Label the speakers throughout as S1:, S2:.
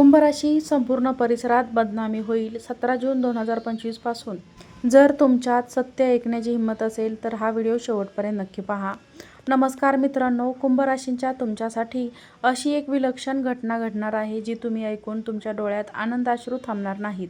S1: कुंभराशी संपूर्ण परिसरात बदनामी होईल सतरा जून दोन हजार पंचवीसपासून जर तुमच्यात सत्य ऐकण्याची हिंमत असेल तर हा व्हिडिओ शेवटपर्यंत नक्की पहा. नमस्कार मित्रांनो कुंभराशींच्या तुमच्यासाठी अशी एक विलक्षण घटना घडणार आहे जी तुम्ही ऐकून तुमच्या डोळ्यात आनंदाश्रू थांबणार नाहीत.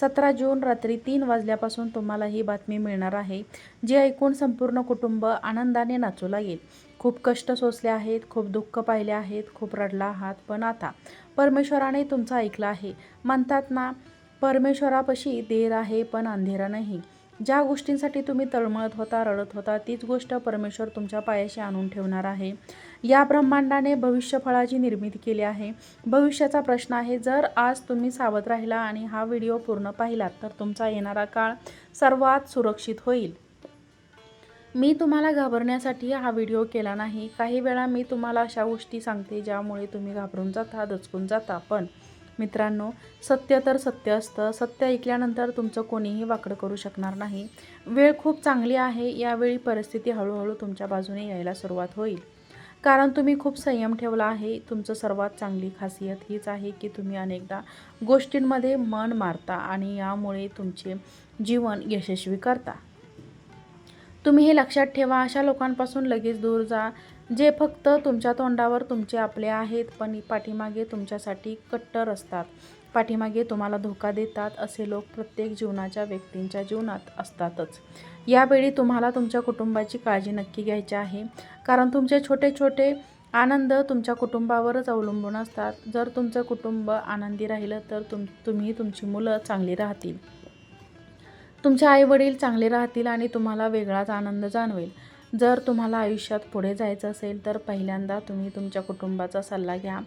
S1: सतरा जून रात्री तीन वाजल्यापासून तुम्हाला ही बातमी मिळणार आहे जी ऐकून संपूर्ण कुटुंब आनंदाने नाचू लागेल. खूप कष्ट सोसले आहेत खूप दुःख पाहिले आहेत खूप रडला आहात पण आता परमेश्वराने तुमचं ऐकलं आहे. म्हणतात ना परमेश्वरापाशी देर आहे पण अंधेरा नाही. ज्या गोष्टींसाठी तुम्ही तळमळत होता रडत होता तीच गोष्ट परमेश्वर तुमच्या पायाशी आणून ठेवणार आहे. या ब्रह्मांडाने भविष्यफळाची निर्मिती केली आहे. भविष्याचा प्रश्न आहे जर आज तुम्ही सावध राहिला आणि हा व्हिडिओ पूर्ण पाहिलात तर तुमचा येणारा काळ सर्वात सुरक्षित होईल. मी तुम्हाला घाबरण्यासाठी हा व्हिडिओ केला नाही. काही वेळा मी तुम्हाला अशा गोष्टी सांगते ज्यामुळे तुम्ही घाबरून जाता दचकून जाता. पण मित्रांनो सत्य तर सत्य असतं. सत्य ऐकल्यानंतर तुमचं कोणीही वाकडं करू शकणार नाही. वेळ खूप चांगली आहे. यावेळी परिस्थिती हळूहळू तुमच्या बाजूने यायला सुरुवात होईल. कारण तुम्ही खूप संयम ठेवला आहे. तुमचं सर्वात चांगली खासियत हीच आहे की तुम्ही अनेकदा गोष्टींमध्ये मन मारता आणि यामुळे तुमचे जीवन यशस्वी करता. तुम्ही हे लक्षात ठेवा अशा लोकांपासून लगेच दूर जा जे फक्त तुमच्या तोंडावर तुमचे आपले आहेत पण पाठीमागे तुमच्यासाठी कट्टर असतात. पाठीमागे तुम्हाला धोका देतात असे लोक प्रत्येक जीवनाच्या व्यक्तींच्या जीवनात असतातच. यावेळी तुम्हाला तुमच्या कुटुंबाची काळजी नक्की घ्यायची आहे. कारण तुमचे छोटे छोटे आनंद तुमच्या कुटुंबावरच अवलंबून असतात. जर तुमचं कुटुंब आनंदी राहिलं तर तुम तुम्ही तुमची मुलं चांगली राहतील. तुमचे आईवडील चांगले राहतील आणि तुम्हाला वेगळाच आनंद जाणवेल. जर तुम्हाला आयुष्यात पुढे जायचं असेल तर पहिल्यांदा तुम्ही तुमच्या कुटुंबाचा सल्ला घ्या.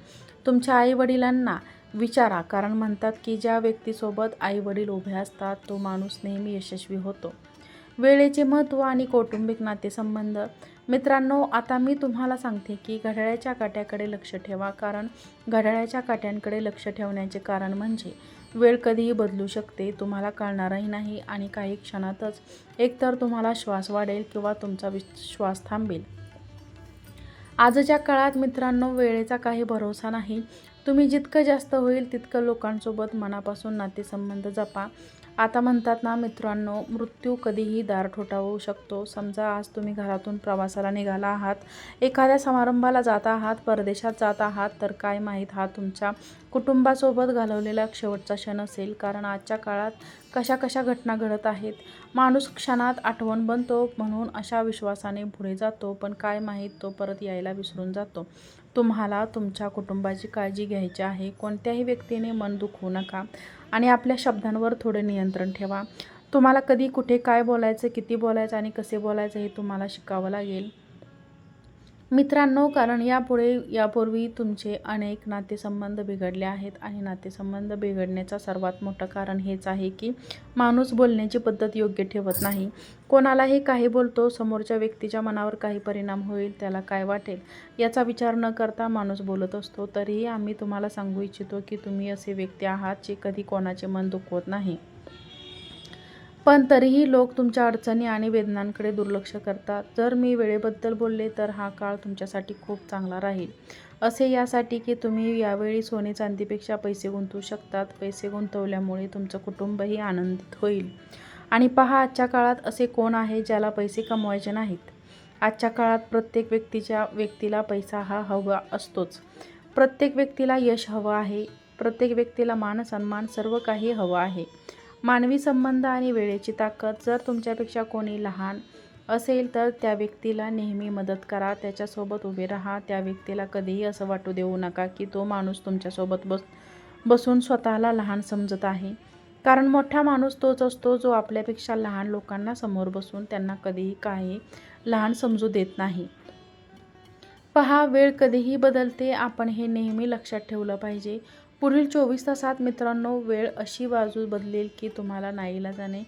S1: तुमच्या आईवडिलांना विचारा कारण म्हणतात की ज्या व्यक्तीसोबत आईवडील उभे असतात तो माणूस नेहमी यशस्वी होतो. वेळेचे महत्त्व आणि कौटुंबिक नातेसंबंध. मित्रांनो आता मी तुम्हाला सांगते की घड्याळ्याच्या काट्याकडे लक्ष ठेवा कारण घड्याळ्याच्या काट्यांकडे लक्ष ठेवण्याचे कारण म्हणजे वेळ कधीही बदलू शकते तुम्हाला कळणारही नाही आणि काही क्षणातच एकतर तुम्हाला श्वास वाढेल किंवा तुमचा विश्वास थांबेल. आजच्या काळात मित्रांनो वेळेचा काही भरोसा नाही. तुम्ही जितकं जास्त होईल तितकं लोकांसोबत मनापासून नातेसंबंध जपा. आता म्हणतात ना मित्रांनो मृत्यू कधीही दार ठोठावू शकतो. समजा आज तुम्ही घरातून प्रवासाला निघाला आहात एखाद्या समारंभाला जात आहात परदेशात जात आहात तर काय माहीत हा तुमच्या कुटुंबासोबत घालवलेला शेवटचा क्षण असेल. कारण आजच्या काळात कशा कशा घटना घडत आहेत. माणूस क्षणात आठवण बनतो म्हणून अशा विश्वासाने पुढे जातो पण काय माहीत तो परत यायला विसरून जातो. तुम्हाला तुमच्या कुटुंबाची काळजी घ्यायची आहे. कोणत्याही व्यक्तीने मन दुखवू नका आणि आपल्या शब्दांवर थोडं नियंत्रण ठेवा. तुम्हाला कधी कुठे काय बोलायचं किती बोलायचं आणि कसे बोलायचं हे तुम्हाला शिकावं लागेल. मित्रांनो कारण यापुढे यापूर्वी तुमचे अनेक नातेसंबंध बिघडले आहेत आणि नातेसंबंध बिघडण्याचं सर्वात मोठं कारण हेच आहे की माणूस बोलण्याची पद्धत योग्य ठेवत नाही. कोणालाही काही बोलतो समोरच्या व्यक्तीच्या मनावर काही परिणाम होईल त्याला काय वाटेल याचा विचार न करता माणूस बोलत असतो. तरीही आम्ही तुम्हाला सांगू इच्छितो की तुम्ही असे व्यक्ती आहात जे कधी कोणाचे मन दुखवत नाही. पण तरीही लोक तुमच्या अडचणी आणि वेदनांकडे दुर्लक्ष करतात. जर मी वेळेबद्दल बोलले तर हा काळ तुमच्यासाठी खूप चांगला राहील. असे यासाठी की तुम्ही यावेळी सोने चांदीपेक्षा पैसे गुंतवू शकतात. पैसे गुंतवल्यामुळे तुमचं कुटुंबही आनंदित होईल. आणि पहा आजच्या काळात असे कोण आहे ज्याला पैसे कमवायचे नाहीत? आजच्या काळात प्रत्येक व्यक्तीच्या व्यक्तीला पैसा हा हवा असतोच. प्रत्येक व्यक्तीला यश हवं आहे. प्रत्येक व्यक्तीला मान सन्मान सर्व काही हवं आहे. मानवी संबंध आणि वेळेची ताकद जर तुमच्यापेक्षा कोणी लहान असेल तर त्या व्यक्तीला नेहमी मदत करा त्याच्यासोबत उभे राहा. त्या व्यक्तीला कधीही असं वाटू देऊ नका की तो माणूस तुमच्यासोबत बस बसून स्वतःला लहान समजत आहे. कारण मोठा माणूस तोच असतो जो आपल्यापेक्षा लहान लोकांना समोर बसून त्यांना कधीही काही लहान समजू देत नाही. पहा वेळ कधीही बदलते. आपण हे नेहमी लक्षात ठेवलं पाहिजे. पुढील चोवीस तासात मित्रांनो वेळ अशी बाजू बदलेल की तुम्हाला नाईलाजाने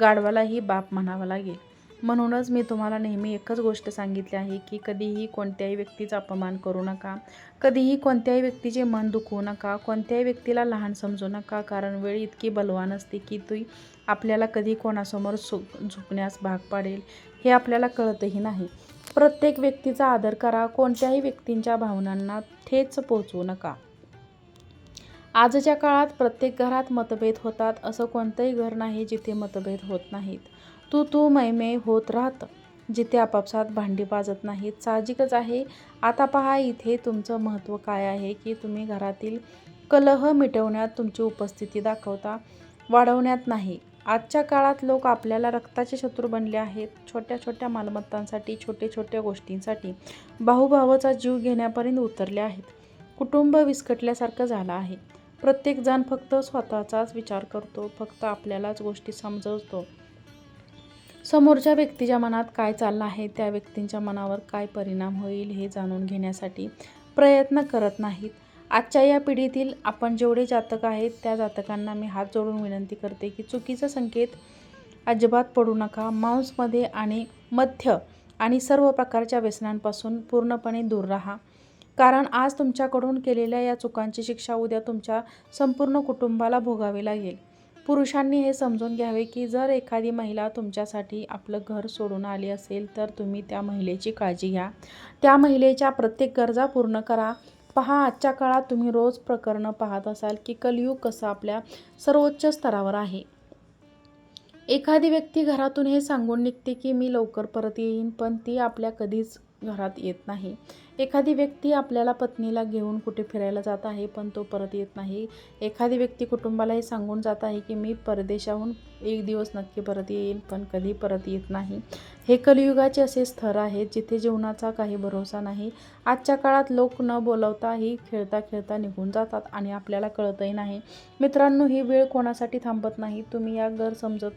S1: गाढवालाही बाप म्हणावा लागेल. म्हणूनच मी तुम्हाला नेहमी एकच गोष्ट सांगितली आहे की कधीही कोणत्याही व्यक्तीचा अपमान करू नका. कधीही कोणत्याही व्यक्तीचे मन दुखवू नका. कोणत्याही व्यक्तीला लहान समजू नका. कारण वेळ इतकी बलवान असते की ती आपल्याला कधी कोणासमोर सु झुकण्यास भाग पाडेल हे आपल्याला कळतही नाही. प्रत्येक व्यक्तीचा आदर करा. कोणत्याही व्यक्तींच्या भावनांना ठेच पोचवू नका. आजच्या काळात प्रत्येक घरात मतभेद होतात असं कोणतंही घर नाही जिथे मतभेद होत नाहीत. तू तू मैमे होत राहतं जिथे आपापसात भांडी वाजत नाहीत. साहजिकच आहे. आता पहा इथे तुमचं महत्त्व काय आहे की तुम्ही घरातील कलह मिटवण्यात तुमची उपस्थिती दाखवता वाढवण्यात नाही. आजच्या काळात लोक आपल्याला रक्ताचे शत्रू बनले आहेत. छोट्या छोट्या मालमत्तांसाठी छोटे छोट्या गोष्टींसाठी भाऊभावाचा जीव घेण्यापर्यंत उतरले आहेत. कुटुंब विस्कटल्यासारखं झालं आहे. प्रत्येकजण फक्त स्वतःचाच विचार करतो फक्त आपल्यालाच गोष्टी समजवतो. समोरच्या व्यक्तीच्या मनात काय चाललं आहे त्या व्यक्तींच्या मनावर काय परिणाम होईल हे जाणून घेण्यासाठी प्रयत्न करत नाहीत. आजच्या या पिढीतील आपण जेवढे जातक आहेत त्या जातकांना मी हात जोडून विनंती करते की चुकीचा संकेत अजिबात पडू नका. मांसमध्ये आणि मध्य आणि सर्व प्रकारच्या व्यसनांपासून पूर्णपणे दूर राहा. कारण आज तुमच्याकडून केलेल्या या चुकांची शिक्षा उद्या तुमच्या संपूर्ण कुटुंबाला भोगावी लागेल. पुरुषांनी हे समजून घ्यावे की जर एखादी महिला तुमच्यासाठी आपलं घर सोडून आली असेल तर तुम्ही त्या महिलेची काळजी घ्या. त्या महिलेच्या प्रत्येक गरजा पूर्ण करा. पहा आजच्या काळात तुम्ही रोज प्रकरणं पाहत असाल की कलयुग कसं आपल्या सर्वोच्च स्तरावर आहे. एखादी व्यक्ती घरातून हे सांगून निघते की मी लवकर परत येईन पण ती आपल्या कधीच घरात येत नाही. एखादी व्यक्ती आपल्याला पत्नीला घेऊन कुठे फिरायला जात आहे पण तो परत येत नाही. एखादी व्यक्ती कुटुंबाला हे सांगून जात आहे की मी परदेशाहून एक दिवस नक्की परत येईल पण कधी परत येत नाही. हे कलियुगाचे असे स्थर आहेत जिथे जीवनाचा काही भरोसा नाही. आजच्या काळात लोक न बोलवताही खेळता खेळता निघून जातात आणि आपल्याला कळतही नाही. मित्रांनो ही वेळ कोणासाठी थांबत नाही. तुम्ही या घर समजत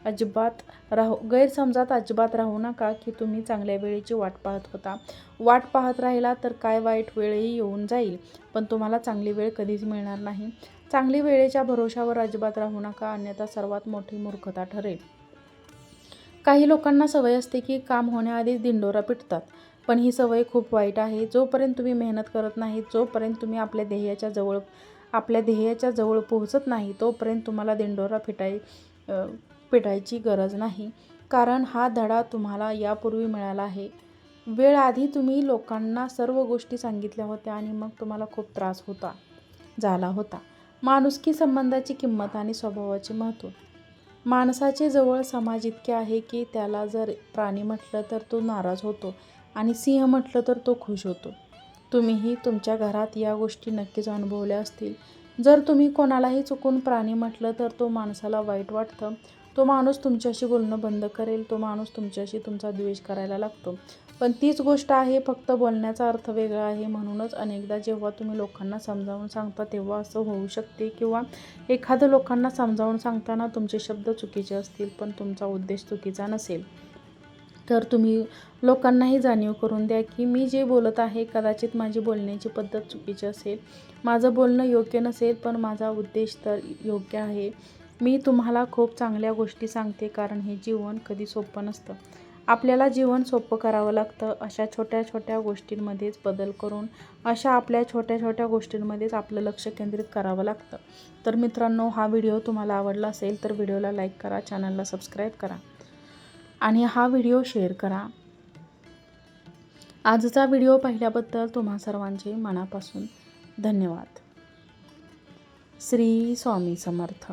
S1: अजिबात राहू गैरसमजात अजिबात राहू नका की तुम्ही चांगल्या वेळेची वाट पाहत होता. वाट पाहत राहिला तर काय वाईट वेळही येऊन जाईल पण तुम्हाला चांगली वेळ कधीच मिळणार नाही. चांगली वेळेच्या भरोशावर अजिबात राहू नका अन्यथा सर्वात मोठी मूर्खता ठरेल. काही लोकांना सवय असते की काम होण्याआधीच दिंडोरा पिटतात पण ही सवय खूप वाईट आहे. जोपर्यंत तुम्ही मेहनत करत नाही जोपर्यंत तुम्ही आपल्या ध्येयाच्या जवळ आपल्या ध्येयाच्या जवळ पोहोचत नाही तोपर्यंत तुम्हाला दिंडोरा फिटाई पिटायची गरज नाही कारण हा धडा तुम्हाला यापूर्वी मिळाला आहे. वेळ आधी तुम्ही लोकांना सर्व गोष्टी सांगितल्या होत्या आणि मग तुम्हाला खूप त्रास होता झाला होता. माणुसकी संबंधाची किंमत आणि स्वभावाचे महत्त्व. माणसाचे जवळ समाज इतके आहे की त्याला जर प्राणी म्हटलं तर तो नाराज होतो आणि सिंह म्हटलं तर तो खुश होतो. तुम्हीही तुमच्या घरात या गोष्टी नक्कीच अनुभवल्या असतील. जर तुम्ही कोणालाही चुकून प्राणी म्हटलं तर तो माणसाला वाईट वाटतं तो माणूस तुमच्याशी बोलणं बंद करेल तो माणूस तुमच्याशी तुमचा द्वेष करायला लागतो. पण तीच गोष्ट आहे फक्त बोलण्याचा अर्थ वेगळा आहे. म्हणूनच अनेकदा जेव्हा तुम्ही लोकांना समजावून सांगता तेव्हा असं होऊ शकते किंवा एखादं लोकांना समजावून सांगताना तुमचे शब्द चुकीचे असतील पण तुमचा उद्देश चुकीचा नसेल. तर तुम्ही लोकांनाही जाणीव करून द्या की मी जे बोलत आहे कदाचित माझी बोलण्याची पद्धत चुकीची असेल. माझं बोलणं योग्य नसेल पण माझा उद्देश तर योग्य आहे. मी तुम्हाला खूप चांगल्या गोष्टी सांगते कारण हे जीवन कधी सोपं नसतं. आपल्याला जीवन सोपं करावं लागतं अशा छोट्या छोट्या गोष्टींमध्येच बदल करून अशा आपल्या छोट्या छोट्या गोष्टींमध्येच आपलं लक्ष केंद्रित करावं लागतं. तर मित्रांनो हा व्हिडिओ तुम्हाला आवडला असेल तर व्हिडिओला लाईक करा चॅनलला सबस्क्राईब करा आणि हा व्हिडिओ शेअर करा. आजचा व्हिडिओ पाहिल्याबद्दल तुम्हा सर्वांचे मनापासून धन्यवाद. श्री स्वामी समर्थ.